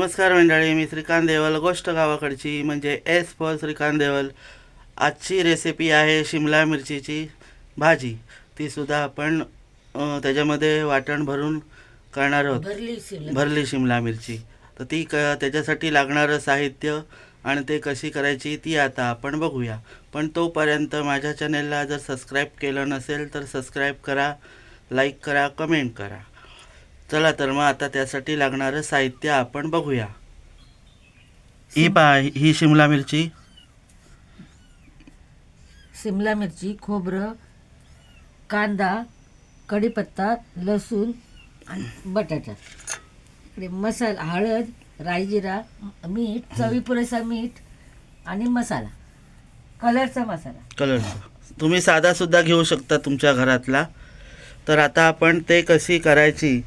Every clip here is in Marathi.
नमस्कार मंडळी मी श्रीकांत देवल गोष्ट गावाकडची म्हणजे एस फॉर श्रीकांत देवल. आजची रेसिपी आहे शिमला मिरचीची भाजी. ती सुद्धा आपण त्याच्यामध्ये वाटण भरून करणार आहोत. भरली शिमला भरली शिमला मिरची. तर ती क त्याच्यासाठी लागणारं साहित्य आणि ते कशी करायची ती आता आपण बघूया. पण तोपर्यंत माझ्या चॅनेलला जर सबस्क्राईब केलं नसेल तर सबस्क्राईब करा लाईक करा कमेंट करा. चला तर मग आता त्यासाठी लागणारं साहित्य आपण बघूया. ही पा ही शिमला मिरची. शिमला मिरची खोबरं कांदा कढीपत्ता लसूण आणि बटाटा. इकडे मसाला हळद राईजिरा मीठ चवी पुरेसा मीठ आणि मसाला. कलरचा मसाला. कलरचा. तुम्ही साधा सुद्धा घेऊ शकता तुमच्या घरातला. तर आता आपण ते कशी करायची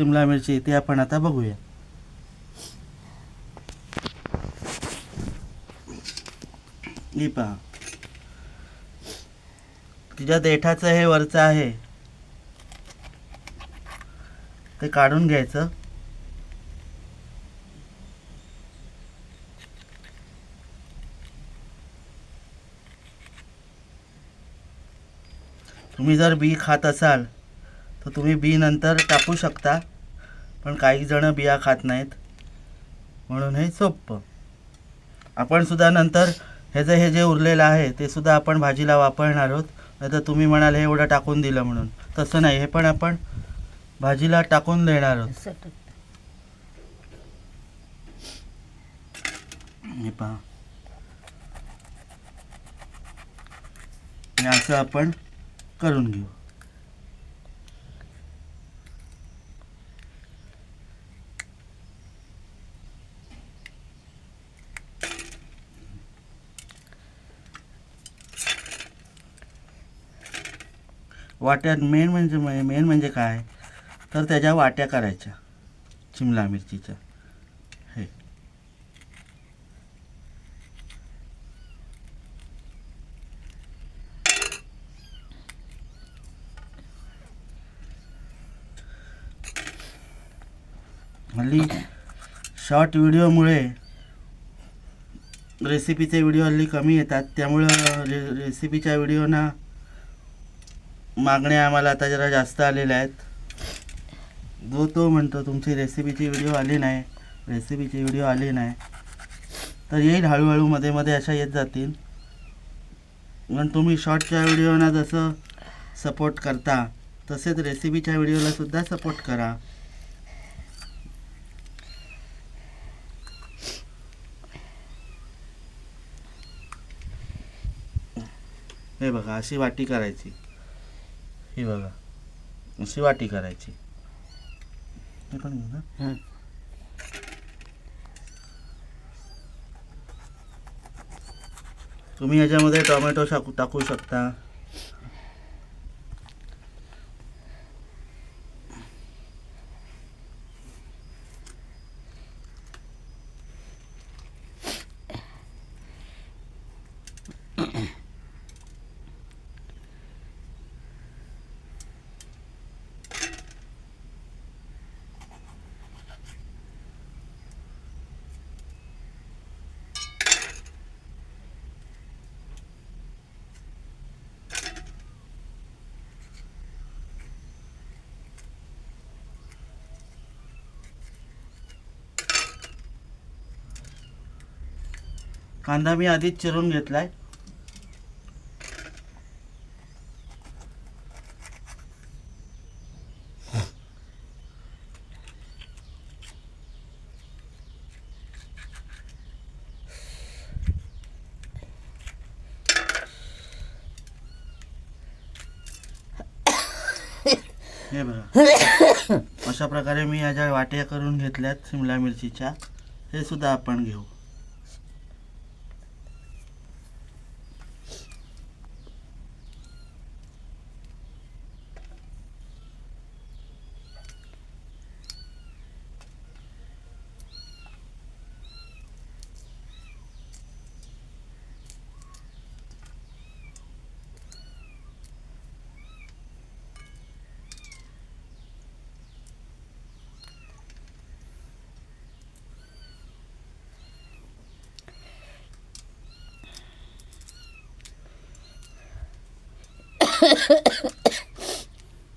शिमला मिरची ते आपण आता बघूया. ही पहा. तिच्या देठाचं हे वरचं आहे. ते काढून घ्यायचं. तुम्ही जर बी खात असाल तर तुम्ही बी नंतर टाकू शकता. पण काही जण बिया खात नाहीत. म्हणून हे सोपं. आपण सुद्धा नंतर हे जे हे जे उरलेलं आहे ते सुद्धा आपण भाजीला वापरणार आहोत. नाही तर तुम्ही म्हणाल हे एवढं टाकून दिलं म्हणून. तसं नाही हे पण आपण भाजीला टाकून देणार आहोत. हे पहा. हे असं आपण करून घेऊ. वाट्यात मेन म्हणजे मेन म्हणजे काय? तर त्याच्या वाट्या करायच्या. शिमला मिरचीच्या. हे. हल्ली शॉर्ट व्हिडिओमुळे रेसिपीचे व्हिडिओ हल्ली कमी येतात. त्यामुळं रे रेसिपीच्या व्हिडिओना मागण्या आम्हाला आता जरा जास्त आलेल्या आहेत. जो तो म्हणतो तुमची रेसिपीची व्हिडिओ आली नाही रेसिपीची व्हिडिओ आली नाही. तर येईल हळूहळू मध्ये मध्ये अशा येत जातील. पण तुम्ही शॉर्टच्या व्हिडिओना जसं सपोर्ट करता तसेच रेसिपीच्या व्हिडिओला सुद्धा सपोर्ट करा. हे बघा अशी वाटी करायची. ही बघा अशी वाटी करायची हे पण घेऊ ना हं. तुम्ही याच्यामध्ये टोमॅटो टाकू टाकू शकता कांदा मी आधीच चिरून घेतलाय. हे बघा. अशा प्रकारे मी या ज्या वाट्या करून घेतल्यात शिमला मिरचीच्या हे सुद्धा आपण घेऊ.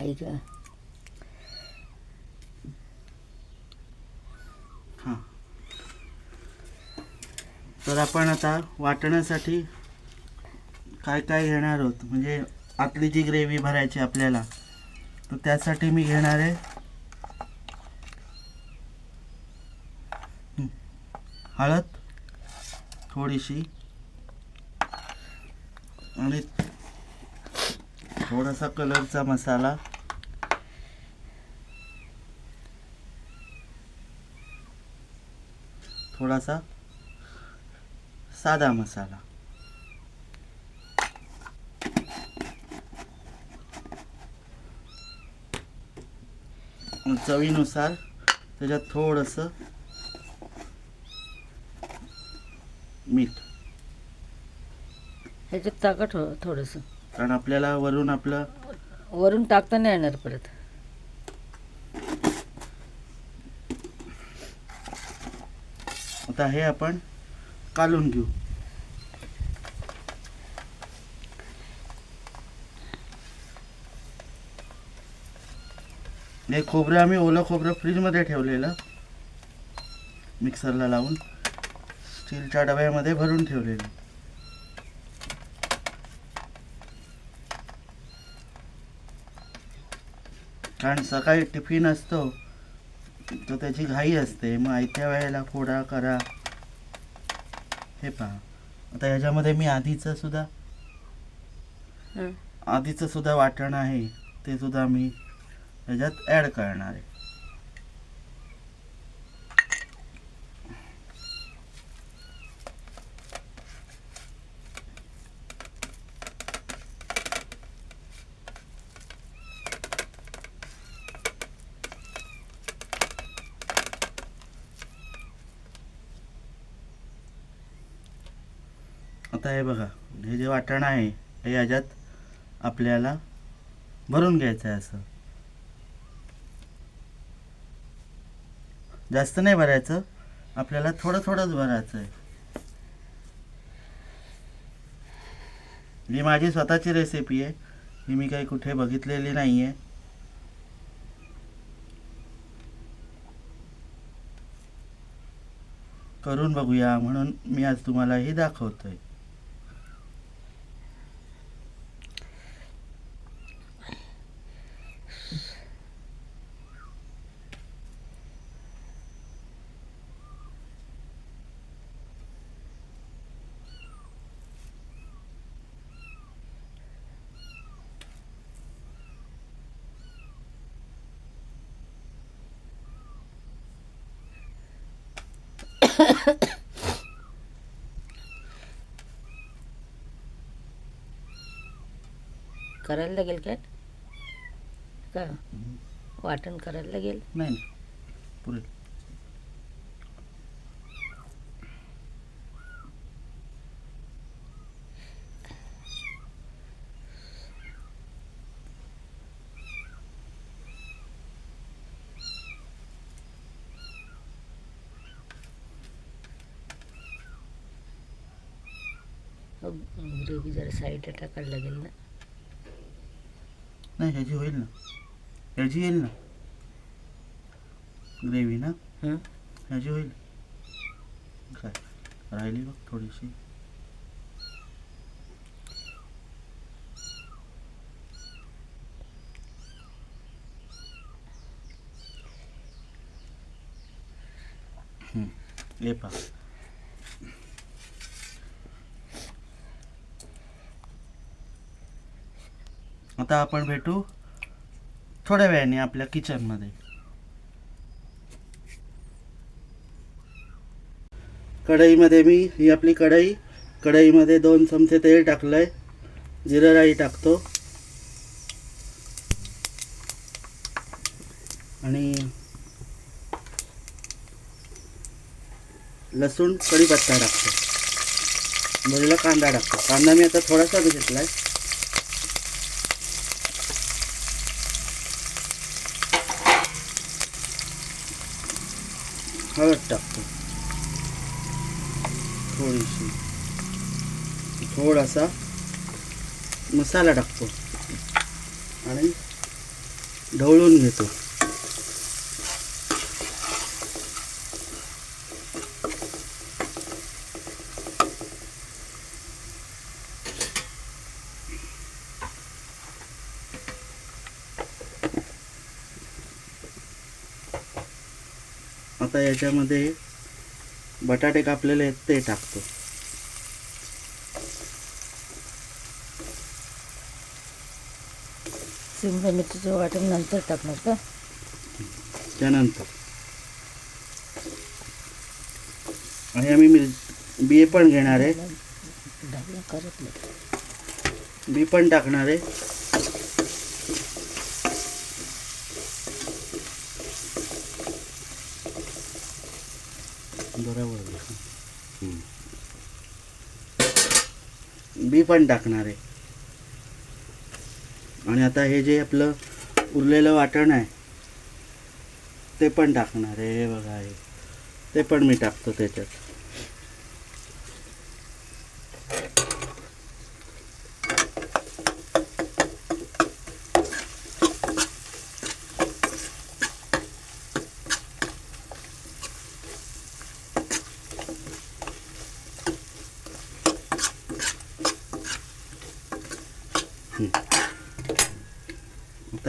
ऐक. हां. तर आपण आता वाटण्यासाठी काय काय घेणार आहोत? म्हणजे आतली जी ग्रेव्ही भरायची आपल्याला तर त्यासाठी मी घेणार आहे. हळद थोडीशी आणि थोडासा कलरचा मसाला. थोडासा साधा मसाला. चवीनुसार त्याच्यात थोडंसं मीठ. ह्याच्यात ताकद हो थोडंसं. कारण आपल्याला वरून आपलं वरून टाकता नाही येणार परत. आता हे आपण कालून घेऊ. हे खोबरं आम्ही ओलं खोबरं फ्रीजमध्ये ठेवलेलं. मिक्सरला लावून स्टीलच्या डब्यामध्ये भरून ठेवलेलं. कारण सकाळी टिफिन असतो तर त्याची घाई असते. मग आयत्या वेळेला फोडा करा. हे पहा. आता ह्याच्यामध्ये मी आधीचं सुद्धा. आधीचं सुद्धा वाटण आहे ते सुद्धा मी ह्याच्यात ॲड करणार आहे. आता हे बघा. हे जे वाटण आहे हे याच्यात आपल्याला भरून घ्यायचं आहे असं. जास्त नाही भरायचं. आपल्याला थोडं थोडंच भरायचं आहे. ही माझी स्वतःची रेसिपी आहे. ही मी काही कुठे बघितलेली नाही आहे करून बघूया. म्हणून मी आज तुम्हाला ही दाखवतोय. करायला लागेल काय? का? वाटण करायला लागेल? नाही पुरेल ग्रेव्ही जरा साईडला टाकायला लागेल ना. नाही ह्याची होईल ना. ह्याची येईल ना. ग्रेव्ही ना? हं? ह्याची होईल. काय? राहिली बघ थोडीशी. हं, हे पहा. आता आपण भेटू थोड्या वेळाने आपल्या किचनमध्ये कढईमध्ये मी ही आपली कढई कढईमध्ये दोन चमचे तेल टाकलंय जिरं राई टाकतो. आणि लसूण कढीपत्ता टाकतो. मुलीला कांदा टाकतो. कांदा मी आता थोडासा घेतला घेतलाय. हळद टाकतो. थोडीशी. थोडासा मसाला टाकतो. आणि ढवळून घेतो. आता याच्यामध्ये बटाटे कापलेले आहेत ते टाकतो. शिमला मिरचीचं वाटण नंतर टाकणार का? त्यानंतर. आणि आम्ही मिर बिये पण घेणार आहे. बी पण टाकणार आहे बरोबर हम्म. बी पण टाकणार आहे. आणि आता हे जे आपलं उरलेलं वाटण आहे ते पण टाकणार आहे. हे बघा हे. ते पण मी टाकतो त्याच्यात.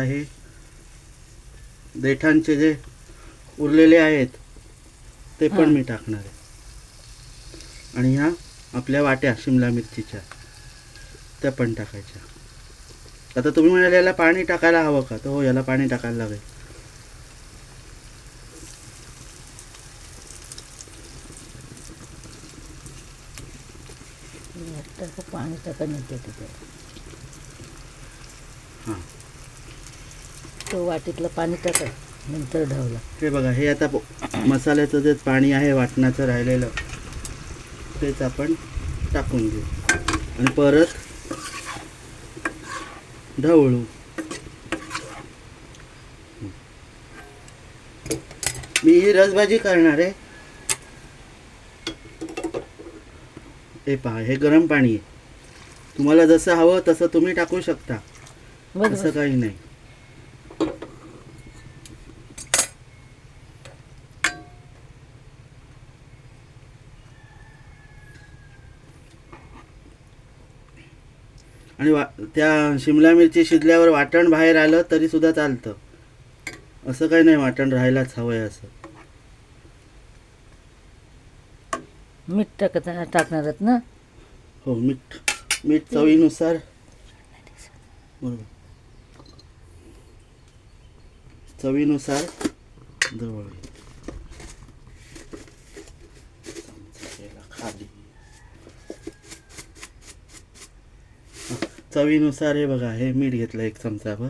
आता हे देठांचे जे उरलेले आहेत ते पण. मी टाकणार आहे. आणि ह्या आपल्या वाट्या शिमला मिरचीच्या त्या पण टाकायच्या. आता तुम्ही म्हणाले याला पाणी टाकायला हवं का? तर हो याला पाणी टाकायला लागेल. पाणी तिथे. हां. तो वाटीतलं पाणी टाका नंतर ढवला. हे बघा हे आता मसाल्याचं जे पाणी आहे वाटणाचं राहिलेलं तेच आपण टाकून घेऊ. आणि परत ढवळू. मी ही रसभाजी करणार आहे. हे पहा हे गरम पाणी आहे. तुम्हाला जसं हवं तसं तुम्ही टाकू शकता. असं काही नाही. आणि वा त्या शिमला मिरची शिजल्यावर वाटण बाहेर आलं तरी सुद्धा चालतं. असं काही नाही वाटण राहायलाच हवंय असं. मीठ टाकत टाकणार आहेत ना? हो मीठ. मीठ चवीनुसार. बरोबर. चवीनुसार जवळ खाली हा, चवीनुसार हे बघा हे मीठ घेतलं एक चमचाभर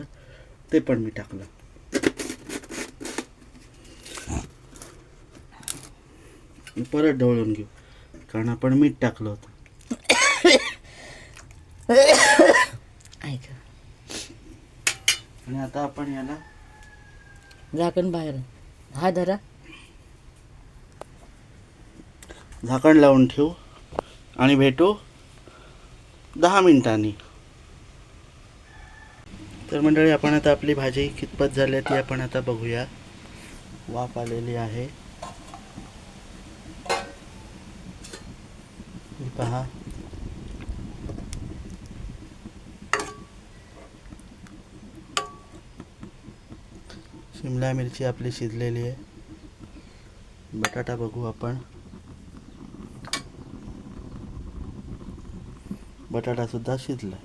ते पण मी टाकलं. परत ढवळून घेऊ कारण आपण मीठ टाकलं होतं. ऐक. आणि आता आपण याला झाकण बाहेर. हा धरा. झाकण लावून ठेवू आणि भेटू दहा मिनिटांनी. तर मंडळी आपण आता आपली भाजी कितपत झाली आहे ती आपण आता बघूया. वाफ आलेली आहे. पहा. शिमला मिरची आपली शिजलेली आहे. बटाटा बघू आपण. बटाटा सुद्धा शिजला.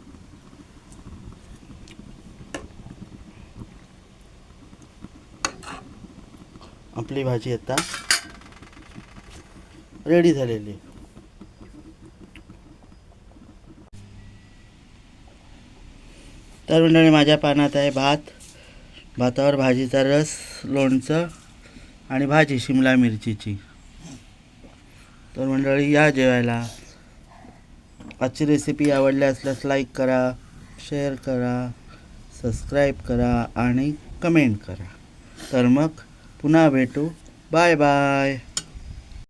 आपली भाजी आता? रेडी झालेली. तर मंडळी माझ्या पानात आहे भात. भातावर भाजीचा रस लोणचं आणि भाजी शिमला मिरचीची. तर मंडळी या जेवायला. आजची रेसिपी आवडली असल्यास लाईक करा शेअर करा सबस्क्राईब करा आणि कमेंट करा. तर मग पुन्हा भेटू. Bye bye.